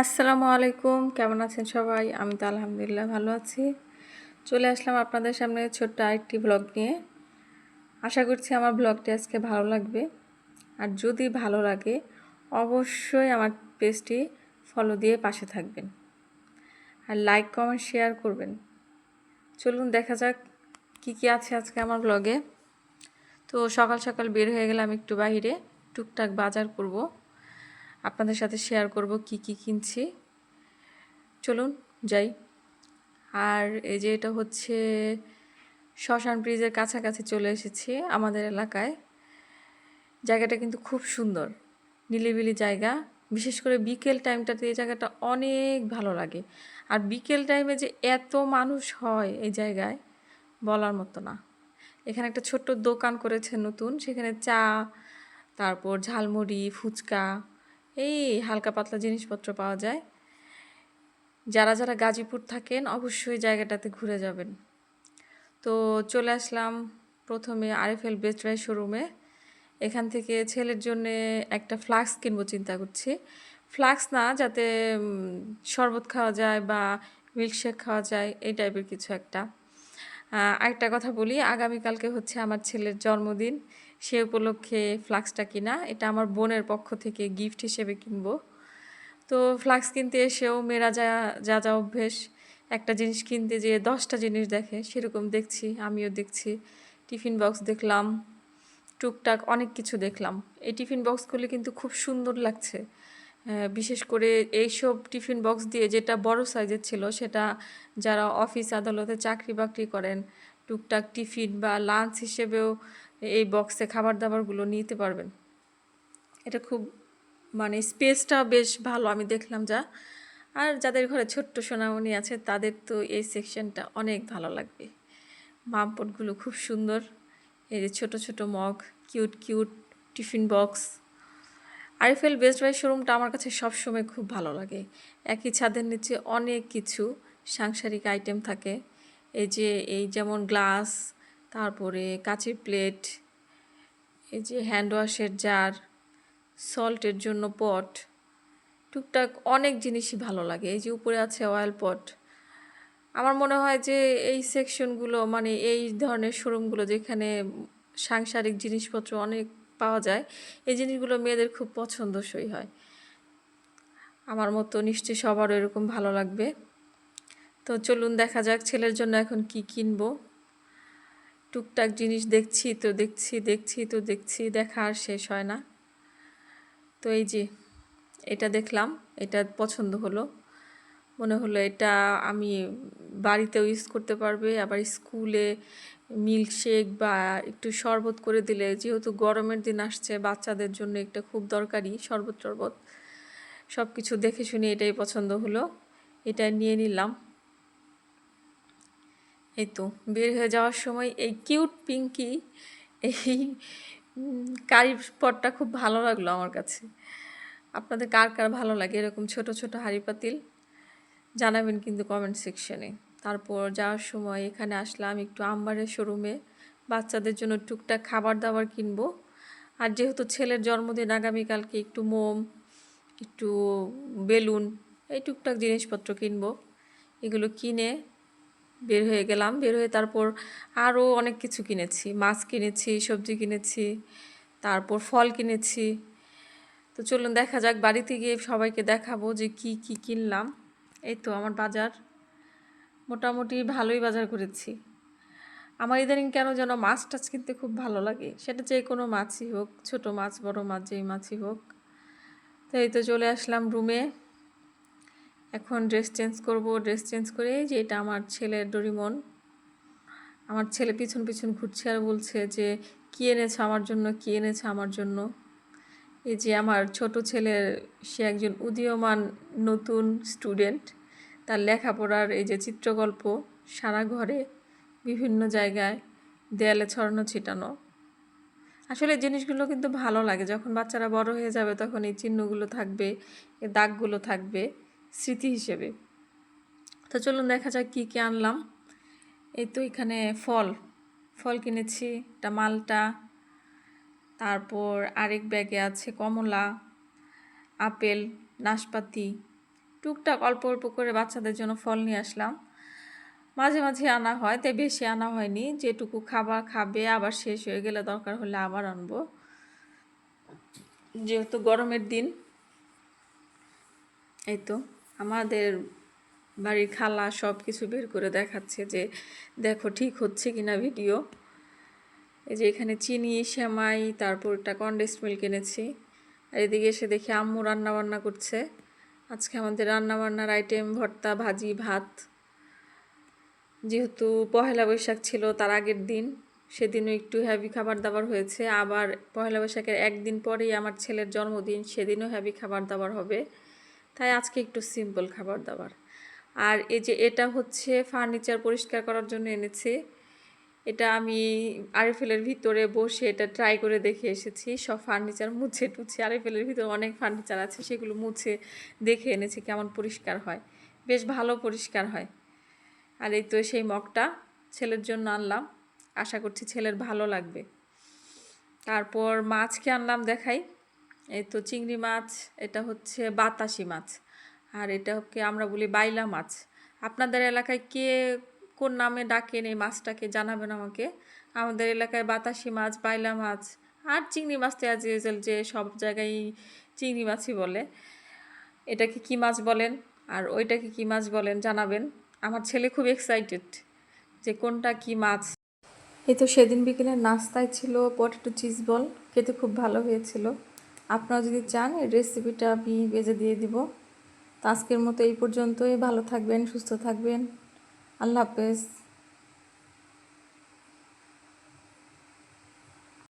আসসালামু আলাইকুম। কেমন আছেন সবাই? আমি তো আলহামদুলিল্লাহ ভালো আছি। চলে আসলাম আপনাদের সামনে ছোট্ট আরেকটি ব্লগ নিয়ে। আশা করছি আমার ব্লগটি আজকে ভালো লাগবে। আর যদি ভালো লাগে, অবশ্যই আমার পেজটি ফলো দিয়ে পাশে থাকবেন। আর লাইক কমেন্ট শেয়ার করবেন। চলুন দেখা যাক কি কি আছে আজকে আমার ব্লগে তো সকাল সকাল বের হয়ে গেলাম একটু বাইরে টুকটাক বাজার করব। আপনাদের সাথে শেয়ার করব কি কি কিনছি। চলুন যাই। আর এই যে এটা হচ্ছে শ্মশান ব্রিজের কাছাকাছি চলে এসেছি আমাদের এলাকায়। জায়গাটা কিন্তু খুব সুন্দর, নিলিবিলি জায়গা। বিশেষ করে বিকেল টাইমটাতে এই জায়গাটা অনেক ভালো লাগে। আর বিকেল টাইমে যে এত মানুষ হয় এই জায়গায়, বলার মতো না। এখানে একটা ছোট্ট দোকান করেছে নতুন, সেখানে চা, তারপর ঝালমুড়ি, ফুচকা এই হালকা পাতলা জিনিসপত্র পাওয়া যায়। যারা যারা গাজীপুর থাকেন, অবশ্যই জায়গাটাতে ঘুরে যাবেন। তো চলে আসলাম প্রথমে আরএফএল বেস্ট বাই শোরুমে। এখান থেকে ছেলের জন্য একটা ফ্লাক্স কিনবো চিন্তা করছি। ফ্লাক্স না, যাতে শরবত খাওয়া যায় বা মিল্কশেক খাওয়া যায়, এই টাইপের কিছু একটা। আরেকটা কথা বলি, আগামীকালকে হচ্ছে আমার ছেলের জন্মদিন। সে উপলক্ষে ফ্লাক্সটা কিনা, এটা আমার বোনের পক্ষ থেকে গিফট হিসেবে কিনবো। তো ফ্লাক্স কিনতে এসেও মেয়েরা যা যা যা অভ্যেস, একটা জিনিস কিনতে যেয়ে দশটা জিনিস দেখে, সেরকম দেখছি, আমিও দেখছি। টিফিন বক্স দেখলাম, টুকটাক অনেক কিছু দেখলাম। এই টিফিন বক্সগুলি কিন্তু খুব সুন্দর লাগছে। বিশেষ করে এইসব টিফিন বক্স দিয়ে যেটা বড় সাইজের ছিল, সেটা যারা অফিস আদালতে চাকরি বাকরি করেন, টুকটাক টিফিন বা লাঞ্চ হিসেবেও এই বক্সে খাবার দাবারগুলো নিতে পারবেন। এটা খুব মানে স্পেসটা বেশ ভালো, আমি দেখলাম যা। আর যাদের ঘরে ছোট্ট সোনামণি আছে, তাদের তো এই সেকশনটা অনেক ভালো লাগবে। মামপটগুলো খুব সুন্দর। এই যে ছোটো ছোটো mug cute cute tiffin box আরিফেল best by শোরুমটা আমার কাছে সবসময় খুব ভালো লাগে। একই ছাদের নিচে অনেক কিছু সাংসারিক আইটেম থাকে। এই যে, এই যেমন গ্লাস তারপরে কাচের প্লেট এই যে হ্যান্ড ওয়াশের জার সল্টের জন্য পট টুকটাক অনেক জিনিসই ভালো লাগে। এই যে উপরে আছে অয়েল পট আমার মনে হয় যে এই সেকশনগুলো মানে এই ধরনের শোরুমগুলো যেখানে সাংসারিক জিনিসপত্র অনেক পাওয়া যায়, এই জিনিসগুলো মেয়েদের খুব পছন্দসই হয়। আমার মতো নিশ্চয়ই সবারও এরকম ভালো লাগবে। তো চলুন দেখা যাক ছেলের জন্য এখন কি কিনবো। টুকটাক জিনিস দেখছি তো দেখছি দেখছি তো দেখছি, দেখা আর শেষ হয় না। তো এই যে, এটা দেখলাম, এটা পছন্দ হলো। মনে হলো এটা আমি বাড়িতেও ইউজ করতে পারবে, আবার স্কুলে মিল্কশেক বা একটু শরবত করে দিলে, যেহেতু গরমের দিন আসছে, বাচ্চাদের জন্য একটা খুব দরকারি, শরবত, টরবত। সব কিছু দেখে শুনে এটাই পছন্দ হলো। এটা নিয়ে নিলাম। এই তো, বের হয়ে যাওয়ার সময় এই কিউট পিঙ্কি এই কারি পটটা খুব ভালো লাগল আমার কাছে। আপনাদের কার কার ভালো লাগে? এরকম ছোট ছোট হাঁড়ি পাতিল জানাবেন কিন্তু কমেন্ট সেকশনে তারপর যাওয়ার সময় এখানে আসলাম একটু আম্বারের শোরুমে বাচ্চাদের জন্য টুকটাক খাবার দাবার কিনবো। আর যেহেতু ছেলের জন্মদিন, আগামীকালকে একটু মোম, একটু বেলুন, এই টুকটাক জিনিসপত্র কিনবো। এগুলো কিনে বের হয়ে গেলাম। বের হয়ে তারপর আরও অনেক কিছু কিনেছি। মাছ কিনেছি, সবজি কিনেছি, তারপর ফল কিনেছি। তো চলুন দেখা যাক, বাড়িতে গিয়ে সবাইকে দেখাবো যে কি কি কিনলাম। এই তো আমার বাজার। মোটামুটি ভালোই বাজার করেছি। আমার ইদানিং কেন যেন মাছ টাছ কিনতে খুব ভালো লাগে। সেটা যে কোনো মাছই হোক, ছোট মাছ, বড় মাছ, যেই মাছই হোক। তো এই তো চলে আসলাম রুমে এখন ড্রেস চেঞ্জ করব ড্রেস চেঞ্জ করে যে এটা আমার ছেলের ডরিমন আমার ছেলে পিছন পিছন ঘুরছে আর বলছে যে, কী এনেছে আমার জন্য? কী এনেছে আমার জন্য? এই যে আমার ছোট ছেলের, সে একজন উদীয়মান নতুন স্টুডেন্ট তার লেখাপড়ার এই যে চিত্রগল্প সারা ঘরে, বিভিন্ন জায়গায় দেয়ালে ছড়ানো, ছিটানো। আসলে জিনিসগুলো কিন্তু ভালো লাগে। যখন বাচ্চারা বড় হয়ে যাবে তখন এই চিহ্নগুলো থাকবে, এই দাগগুলো থাকবে। স্মৃতি হিসেবে। তো চলুন দেখা যাক কী কী আনলাম। এই তো এখানে ফল। ফল কিনেছি, একটা মালটা। তারপর আরেক ব্যাগে আছে কমলা, আপেল, নাশপাতি। টুকটাক অল্প অল্প করে বাচ্চাদের জন্য ফল নিয়ে আসলাম। মাঝে মাঝে আনা হয়, তাই বেশি আনা হয়নি। যেটুকু খাবার খাবে, আবার শেষ হয়ে গেলে দরকার হলে আবার আনব। যেহেতু গরমের দিন, এই তো। আমাদের বাড়ির খালা সব কিছু বের করে দেখাচ্ছে যে, দেখো, ঠিক হচ্ছে কি না ভিডিও এই যে এখানে চিনি, সেমাই, তারপর একটা কন্ডেস্ট মিল্ক এনেছি। আর এদিকে এসে দেখি আম্মু রান্না বান্না করছে। আজকে আমাদের রান্না বান্নার আইটেম ভর্তা, ভাজি, ভাত। যেহেতু পহেলা বৈশাখ ছিল, তার আগের দিন। সেদিনও একটু হেভি খাবার দাবার হয়েছে। আবার পহেলা বৈশাখের একদিন পরেই আমার ছেলের জন্মদিন, সেদিনও হ্যাভি খাবার দাবার হবে। তাই আজকে একটু সিম্পল খাবার দাবার। আর এই যে এটা হচ্ছে ফার্নিচার পরিষ্কার করার জন্য এনেছি। এটা আমি আরএফএলের ভিতরে বসে এটা ট্রাই করে দেখে এসেছি। সব ফার্নিচার মুছে টুছে আরএফএলের ভিতরে অনেক ফার্নিচার আছে, সেগুলো মুছে দেখে এনেছি কেমন পরিষ্কার হয়। বেশ ভালো পরিষ্কার হয়। আর এই তো সেই মগটা ছেলের জন্য আনলাম। আশা করছি ছেলের ভালো লাগবে। তারপর মাছকে আনলাম দেখাই। এই তো চিংড়ি মাছ, এটা হচ্ছে বাতাসি মাছ, আর এটা হচ্ছে আমরা বলি বাইলা মাছ। আপনাদের এলাকায় কে কোন নামে ডাকেন এই মাছটাকে, জানাবেন আমাকে। আমাদের এলাকায় বাতাসি মাছ, বাইলা মাছ, আর চিংড়ি মাছ তো ইউজুয়াল যে সব জায়গায় চিংড়ি মাছই বলে। এটাকে কি মাছ বলেন? আর ওইটাকে কি মাছ বলেন, জানাবেন। আমার ছেলে খুব এক্সাইটেড যে কোনটা কি মাছ। এই তো সেদিন বিকেলে নাস্তায় ছিল পটেটো চিজ বল, খেতে খুব ভালো হয়েছিল। আপনারা যদি চান রেসিপিটা আমি বেজে দিয়ে দিব। তো আজকের মতো এই পর্যন্তই। ভালো থাকবেন, সুস্থ থাকবেন। আল্লাহ হাফেজ।